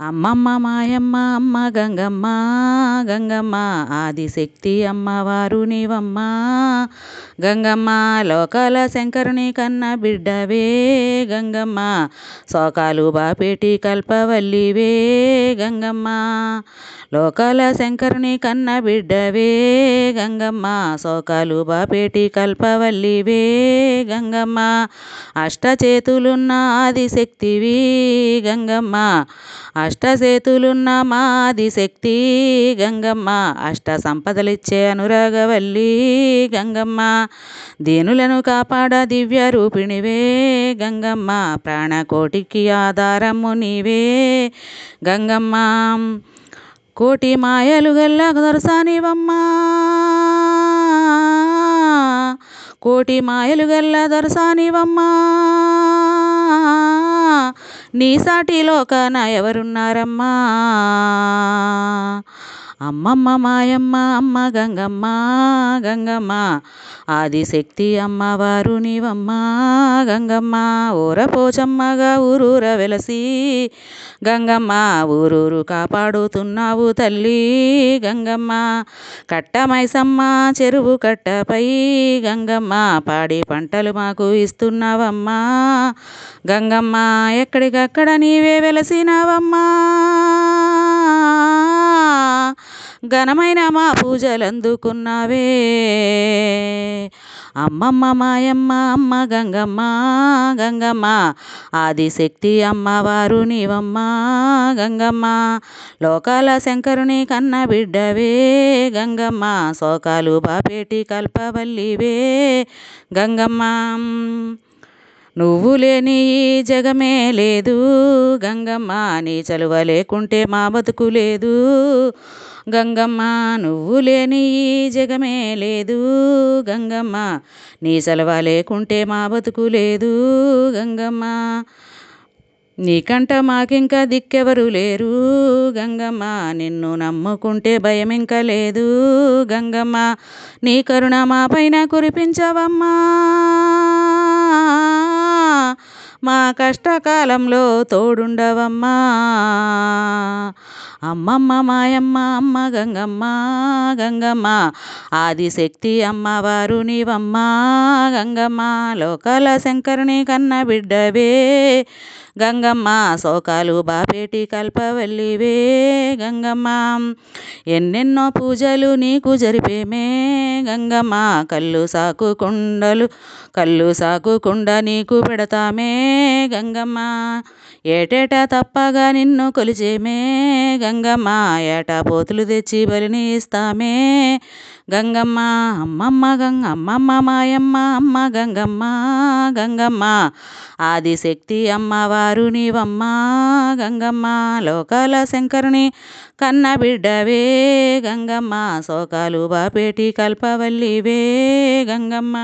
అమ్మమ్మ మాయమ్మ అమ్మ గంగమ్మ గంగమ్మ ఆదిశక్తి అమ్మవారు నీవమ్మ. గంగమ్మ లోకాల శంకరుని కన్న బిడ్డవే. గంగమ్మ శోకాలు బాపేటి కల్పవల్లివే. గంగమ్మ లోకాల శంకరుని కన్న బిడ్డవే. గంగమ్మ శోకాలు బాపేటి కల్పవల్లివే. గంగమ్మ అష్టచేతులున్న ఆదిశక్తివి. గంగమ్మ అష్టసేతులున్న మాది శక్తి గంగమ్మ. అష్ట సంపదలిచ్చే అనురాగవల్లి గంగమ్మ. దీనులను కాపాడ దివ్య రూపిణివే గంగమ్మ. ప్రాణకోటికి ఆధారము నీవే గంగమ్మ. కోటి మాయలు గల్ల దొరసానివమ్మా కోటి మాయలు గల్ల దొరసానివమ్మా నీ లోకాన ఎవరున్నారమ్మా అమ్మమ్మ మాయమ్మ అమ్మ గంగమ్మ గంగమ్మ. ఆదిశక్తి అమ్మవారు నీవమ్మ గంగమ్మ. ఊరపోచమ్మగా ఊరూర వెలసి గంగమ్మ. ఊరూరు కాపాడుతున్నావు తల్లి గంగమ్మ. కట్టమైసమ్మ చెరువు కట్టపై గంగమ్మ. పాడి పంటలు మాకు ఇస్తున్నావమ్మా గంగమ్మ. ఎక్కడికక్కడ నీవే వెలసినావమ్మా. ఘనమైన మా పూజలు అందుకున్నావే అమ్మమ్మ మాయమ్మ అమ్మ గంగమ్మ గంగమ్మ ఆదిశక్తి అమ్మవారు నీవమ్మ గంగమ్మ. లోకాల శంకరుని కన్న బిడ్డవే గంగమ్మ. శోకాలు బాపేటి కల్పవల్లివే గంగమ్మ. నువ్వు లేని ఈ జగమే లేదు గంగమ్మ. నీ చలువ లేకుంటే మా బతుకు లేదు. గంగమ్మ నువ్వు లేని ఈ జగమే లేదు గంగమ్మ. నీ సెలవ లేకుంటే మా బతుకు లేదు గంగమ్మ. నీకంట మాకింక దిక్కెవరు లేరు గంగమ్మ. నిన్ను నమ్ముకుంటే భయం ఇంకా లేదు గంగమ్మ. నీ కరుణ మా పైన కురిపించవమ్మా. మా కష్టకాలంలో తోడుండవమ్మా. అమ్మమ్మ మాయమ్మ అమ్మ గంగమ్మ గంగమ్మ ఆదిశక్తి అమ్మవారు నీవమ్మ. గంగమ్మ లోకాల శంకరుని కన్న బిడ్డవే. గంగమ్మ శోకాలు బాపేటి కల్పవల్లివే గంగమ్మ. ఎన్నెన్నో పూజలు నీకు జరిపేమే గంగమ్మ. కళ్ళు సాకు కుండలు కళ్ళు సాకు కుండ నీకు పెడతామే గంగమ్మ. ఏటేటా తప్పగా నిన్ను కొలిచేమే గంగమ్మ. ఏటా పోతులు తెచ్చి బలిని ఇస్తామే గంగమ్మ. అమ్మమ్మ గంగ అమ్మమ్మ మాయమ్మ అమ్మ గంగమ్మ గంగమ్మ. ఆదిశక్తి అమ్మవారు నీవమ్మ గంగమ్మ లోకాల శంకరుని కన్న బిడ్డవే గంగమ్మ శోకాలు బాపేటి కల్పవల్లివే గంగమ్మ.